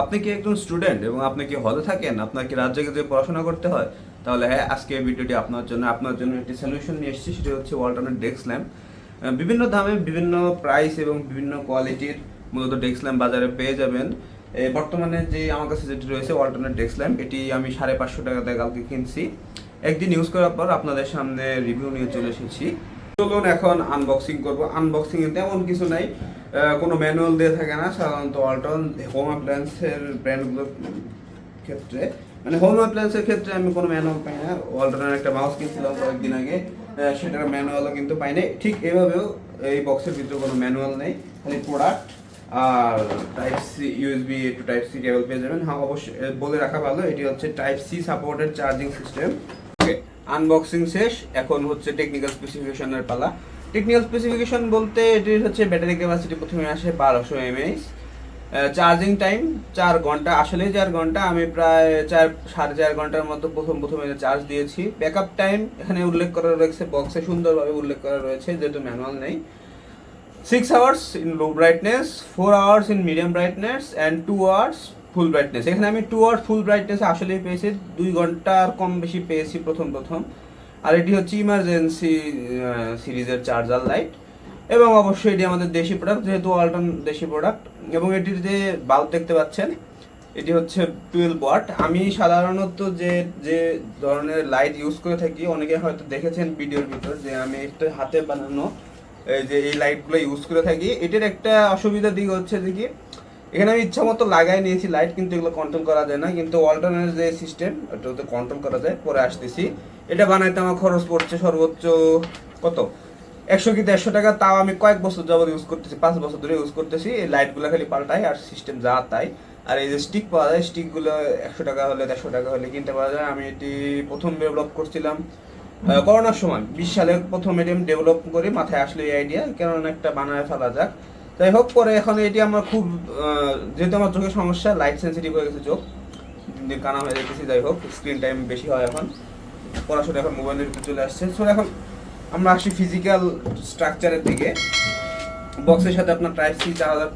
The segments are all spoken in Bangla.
আপনি কি একজন স্টুডেন্ট এবং আপনি কি হলে থাকেন? আপনার কি রাজ্যে যদি পড়াশোনা করতে হয়, তাহলে হ্যাঁ আজকে এই ভিডিওটি আপনার জন্য আপনার জন্য একটি সলিউশন নিয়ে এসেছি, সেটি হচ্ছে ওয়ালটনের ডেস্ক ল্যাম্প বিভিন্ন দামে বিভিন্ন প্রাইস এবং বিভিন্ন কোয়ালিটির মূলত ডেস্ক ল্যাম্প বাজারে পেয়ে যাবেন। বর্তমানে যে আমার কাছে যেটি রয়েছে ওয়ালটনের ডেস্ক ল্যাম্প এটি আমি সাড়ে পাঁচশো টাকা টাকাতে কালকে কিনছি। একদিন ইউজ করার পর আপনাদের সামনে রিভিউ নিয়ে চলে এসেছি। চলুন এখন আনবক্সিং করব। আনবক্সিং এ তেমন কিছু নাই। কোনো ম্যানুয়াল দিয়ে থাকে না, সাধারণত ওয়ালটন হোম অ্যাপ্লায়েন্সের ব্র্যান্ডগুলোর ক্ষেত্রে। মানে হোম অ্যাপ্লায়েন্সের ক্ষেত্রে আমি কোনো ম্যানুয়াল পাই না। ওয়ালটনের একটা মাউস কিনছিলাম কয়েকদিন আগে সেটার ম্যানুয়ালও কিন্তু পাই নাই। ঠিক এভাবেও এই বক্সের ভিতরে কোনো ম্যানুয়াল নেই, খালি product R type C USB to type C cable পেয়ে যাবেন। হ্যাঁ অবশ্যই বলে রাখা ভালো, এটি হচ্ছে type C supported charging system okay unboxing শেষ, এখন হচ্ছে টেকনিক্যাল স্পেসিফিকেশনের পালা। টেকনিক্যাল স্পেসিফিকেশন বলতে এটির হচ্ছে ব্যাটারি ক্যাপাসিটি প্রথমে আসে বারোশো এমএইচ চার্জিং টাইম চার ঘণ্টা। আসলেই চার ঘণ্টা। আমি প্রায় চার, সাড়ে চার ঘণ্টার মতো প্রথম, প্রথমে চার্জ দিয়েছি। ব্যাকআপ টাইম এখানে উল্লেখ করা রয়েছে বক্সে সুন্দরভাবে উল্লেখ করা রয়েছে, যেহেতু ম্যানুয়াল নেই। Six hours in low brightness four hours in medium brightness and two hours full brightness এখানে আমি টু আওয়ার্স ফুল ব্রাইটনেস আসলেই পেয়েছি। দুই ঘণ্টার কম বেশি পেয়েছি প্রথম প্রথম। আর এটি হচ্ছে ইমার্জেন্সি সিরিজের চার্জার লাইট এবং অবশ্যই এটি আমাদের দেশি প্রোডাক্ট যেহেতু অল্টন দেশি প্রোডাক্ট এবং এটির যে বাল্ব দেখতে পাচ্ছেন, এটি হচ্ছে টুয়েলভ ওয়াট আমি সাধারণত যে যে ধরনের লাইট ইউজ করে থাকি, অনেকে হয়তো দেখেছেন ভিডিওর ভিতর যে আমি একটা হাতে বানানো, এই যে এই লাইটগুলো ইউজ করে থাকি। এটির একটা অসুবিধা দিক হচ্ছে যে কি এখানে আমি ইচ্ছা মতো লাগাই নিয়েছি লাইট কিন্তু এগুলো কন্ট্রোল করা যায় না। কিন্তু অল্টারনেট যে সিস্টেম ওটা ওতে কন্ট্রোল করা যায়। পরে আসতেছি। এটা বানাইতে আমার খরচ পড়ছে সর্বোচ্চ কত? একশো কি দেড়শো টাকা, তাও আমি কয়েক বছর যাবত ইউজ করতেছি, পাঁচ বছর ধরে ইউজ করতেছি। এই লাইটগুলো খালি পাল্টাই আর সিস্টেম যা তাই। আর এই যে স্টিক পাওয়া যায় স্টিকগুলো একশো টাকা হলে, দেড়শো টাকা হলে কিনতে পাওয়া যায়। আমি এটি প্রথম ডেভেলপ করছিলাম করোনার সময়। বিশ সালে প্রথম এটি আমি ডেভেলপ করি, মাথায় আসলো এই আইডিয়া কেননা একটা বানায় ফেলা যাক। যাই হোক পরে এখন এটি আমার খুব যেহেতু আমার চোখের সমস্যা লাইট সেন্সিটিভ হয়ে গেছে চোখ কানা হয়ে যেতেছি যাই হোক স্ক্রিন টাইম বেশি হয় এখন। পড়াশোনা এখন মোবাইলের ভিতরে চলে আসছে। সো এখন আমরা আসি ফিজিক্যাল স্ট্রাকচারের দিকে। বক্সের সাথে আপনার টাইপ সি চার হাজার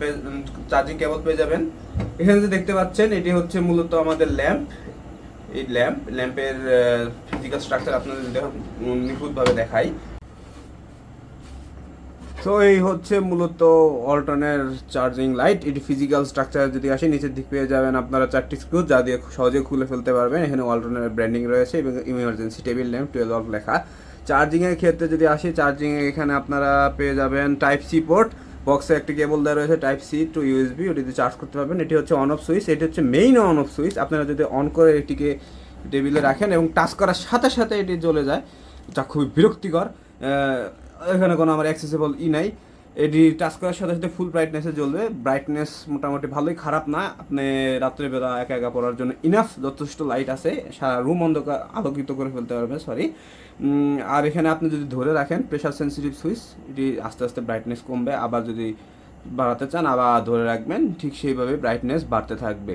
চার্জিং কেবল পেয়ে যাবেন। এখানে যে দেখতে পাচ্ছেন, এটি হচ্ছে মূলত আমাদের ল্যাম্প এই ল্যাম্প ল্যাম্পের ফিজিক্যাল স্ট্রাকচার আপনাদের নিখুঁতভাবে দেখাই। তো এই হচ্ছে মূলত অল্টনের চার্জিং লাইট। এটি ফিজিক্যাল স্ট্রাকচার যদি আসে, নিচের দিক পেয়ে যাবেন আপনারা চারটি স্ক্রু যা দিয়ে সহজে খুলে ফেলতে পারবেন। এখানে অল্টনের ব্র্যান্ডিং রয়েছে এবং emergency table name twelve watt লেখা। চার্জিংয়ের ক্ষেত্রে যদি আসি চার্জিংয়ে এখানে আপনারা পেয়ে যাবেন টাইপ সি পোর্ট বক্সে একটি কেবল দেওয়া রয়েছে টাইপ সি টু ইউএসবি ওটিতে চার্জ করতে পারবেন। এটি হচ্ছে অন অফ সুইচ এটি হচ্ছে মেইন অন অফ সুইচ আপনারা যদি অন করে এটিকে টেবিলে রাখেন এবং টাচ করার সাথে সাথে এটি জ্বলে যায়, যা খুবই বিরক্তিকর। এখানে কোনো আমার অ্যাক্সেসেবল ই নাই। এটি টাচ করার সাথে সাথে ফুল ব্রাইটনেসে জ্বলবে। ব্রাইটনেস মোটামুটি ভালোই খারাপ না। আপনি রাত্রেবেলা একা একা পড়ার জন্য ইনাফ যথেষ্ট লাইট আছে। সারা রুম অন্ধকার আলোকিত করে ফেলতে পারবে সরি আর এখানে আপনি যদি ধরে রাখেন প্রেশার সেন্সিটিভ সুইচ এটি আস্তে আস্তে ব্রাইটনেস কমবে। আবার যদি বাড়াতে চান, আবার ধরে রাখবেন, ঠিক সেইভাবে ব্রাইটনেস বাড়তে থাকবে।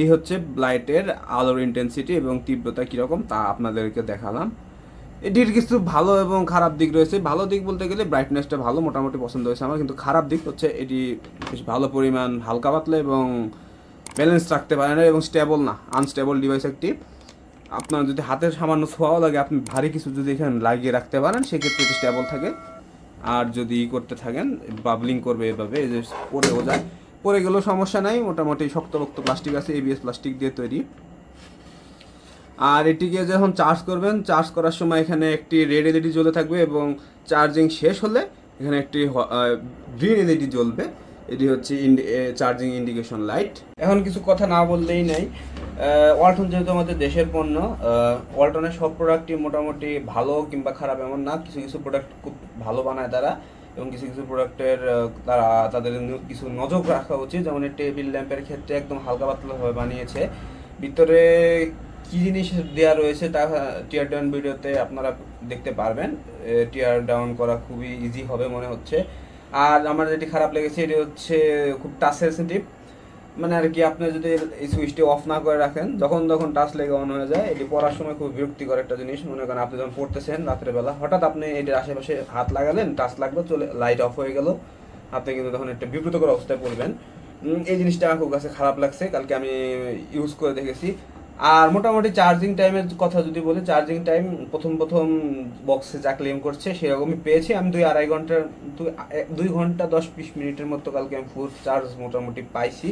এই হচ্ছে লাইটের আলোর ইন্টেন্সিটি এবং তীব্রতা কীরকম, তা আপনাদেরকে দেখালাম। এটির কিছু ভালো এবং খারাপ দিক রয়েছে। ভালো দিক বলতে গেলে ব্রাইটনেসটা ভালো, মোটামুটি পছন্দ হয়েছে আমার। কিন্তু খারাপ দিক হচ্ছে এটি বেশ ভালো পরিমাণ হালকা পাতলা এবং ব্যালেন্স রাখতে পারে না এবং স্টেবল না আনস্টেবল ডিভাইস একটি। আপনার যদি হাতের সামান্য ছোঁয়াও লাগে, আপনি ভারী কিছু যদি এখানে লাগিয়ে রাখতে পারেন, সেক্ষেত্রে এটি স্টেবল থাকে। আর যদি ই করতে থাকেন বাবলিং করবে এভাবে, এই যে পড়েও যায়। পড়ে গেলেও সমস্যা নাই, মোটামুটি শক্তপোক্ত প্লাস্টিক আছে এবিএস প্লাস্টিক দিয়ে তৈরি। আর এটিকে যখন চার্জ করবেন চার্জ করার সময় এখানে একটি রেড এলইডি জ্বলে থাকবে এবং চার্জিং শেষ হলে এখানে একটি গ্রিন এলইডি জ্বলবে। এটি হচ্ছে চার্জিং ইন্ডিকেশন লাইট এখন কিছু কথা না বললেই নেই। ওয়ালটন যেহেতু আমাদের দেশের পণ্য ওয়ালটনের সব প্রোডাক্টই মোটামুটি ভালো কিংবা খারাপ এমন না। কিছু কিছু প্রোডাক্ট খুব ভালো বানায় তারা এবং কিছু কিছু প্রোডাক্টের তারা তাদের কিছু নজর রাখা উচিত। যেমন টেবিল ল্যাম্পের ক্ষেত্রে একদম হালকা পাতলাভাবে বানিয়েছে। ভিতরে কি জিনিস দেওয়া রয়েছে তা টিয়ার ডাউন ভিডিওতে আপনারা দেখতে পারবেন। টিয়ার ডাউন করা খুবই ইজি হবে মনে হচ্ছে। আর আমার যেটি খারাপ লেগেছে, এটি হচ্ছে খুব টাচ সেন্সিটিভ মানে আর কি, আপনি যদি এই সুইচটি অফ না করে রাখেন, যখন যখন টাচ লেগে অন হয়ে যায়। এটি পড়ার সময় খুব বিরক্তিকর একটা জিনিস। মনে করেন আপনি যখন পড়তেছেন রাত্রেবেলা, হঠাৎ আপনি এটির আশেপাশে হাত লাগালেন টাচ লাগল, চলে লাইট অফ হয়ে গেল। আপনি কিন্তু তখন একটা বিব্রতকর অবস্থায় পড়বেন। এই জিনিসটা আমার খুব কাছে খারাপ লাগছে। কালকে আমি ইউজ করে দেখেছি। আর মোটামুটি চার্জিং টাইমের কথা যদি বলি চার্জিং টাইম প্রথম প্রথম বক্সে যা ক্লেম করছে সেরকমই পেয়েছি। আমি দুই আড়াই ঘণ্টার দুই দুই ঘণ্টা দশ বিশ মিনিটের মতো কালকে আমি ফুল চার্জ মোটামুটি পাইছি।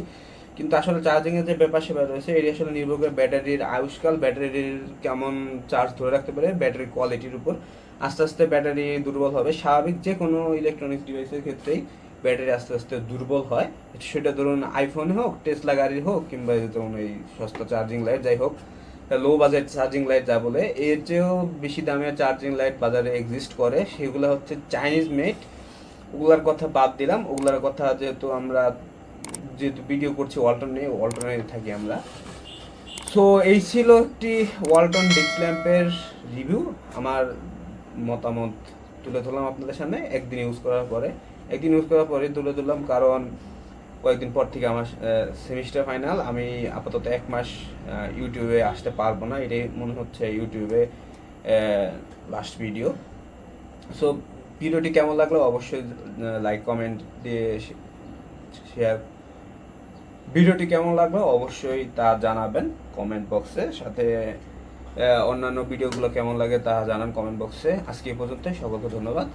কিন্তু আসলে চার্জিংয়ের যে ব্যাপার সেবা রয়েছে, এটি আসলে নির্ভর করে ব্যাটারির আয়ুষ্কাল ব্যাটারির কেমন চার্জ ধরে রাখতে পারে ব্যাটারির কোয়ালিটির উপর। আস্তে আস্তে ব্যাটারি দুর্বল হবে। স্বাভাবিক যে কোনো ইলেকট্রনিক্স ডিভাইসের ক্ষেত্রেই ব্যাটারি আস্তে আস্তে দুর্বল হয়। সেটা ধরুন আইফোন হোক টেসলা গাড়ি হোক, কিংবা ধরুন এই সস্তা চার্জিং লাইট যাই হোক লো বাজেট চার্জিং লাইট যা বলে, এর চেয়েও বেশি দামের চার্জিং লাইট বাজারে এক্সিস্ট করে। সেগুলো হচ্ছে চাইনিজ মেড ওগুলার কথা বাদ দিলাম। ওগুলার কথা যেহেতু আমরা যেহেতু ভিডিও করছি ওয়ালটন নিয়ে ওয়ালটনে থাকি আমরা। সো এই ছিল একটি ওয়ালটন ডিস্ক ল্যাম্পের রিভিউ আমার মতামত তুলে ধরলাম আপনাদের সামনে। একদিন ইউজ করার পরে। একদিন ইউজ করার পরে তুলে ধরলাম, কারণ কয়েকদিন পর থেকে আমার সেমিস্টার ফাইনাল আমি আপাতত এক মাস ইউটিউবে আসতে পারব না, এটাই মনে হচ্ছে ইউটিউবে লাস্ট ভিডিও সো ভিডিওটি কেমন লাগল? অবশ্যই লাইক কমেন্ট দিয়ে শেয়ার ভিডিওটি কেমন লাগল? অবশ্যই তা জানাবেন কমেন্ট বক্সে সাথে অন্যান্য ভিডিওগুলো কেমন লাগে তা জানান কমেন্ট বক্সে আজকে এই পর্যন্ত সকলকে ধন্যবাদ।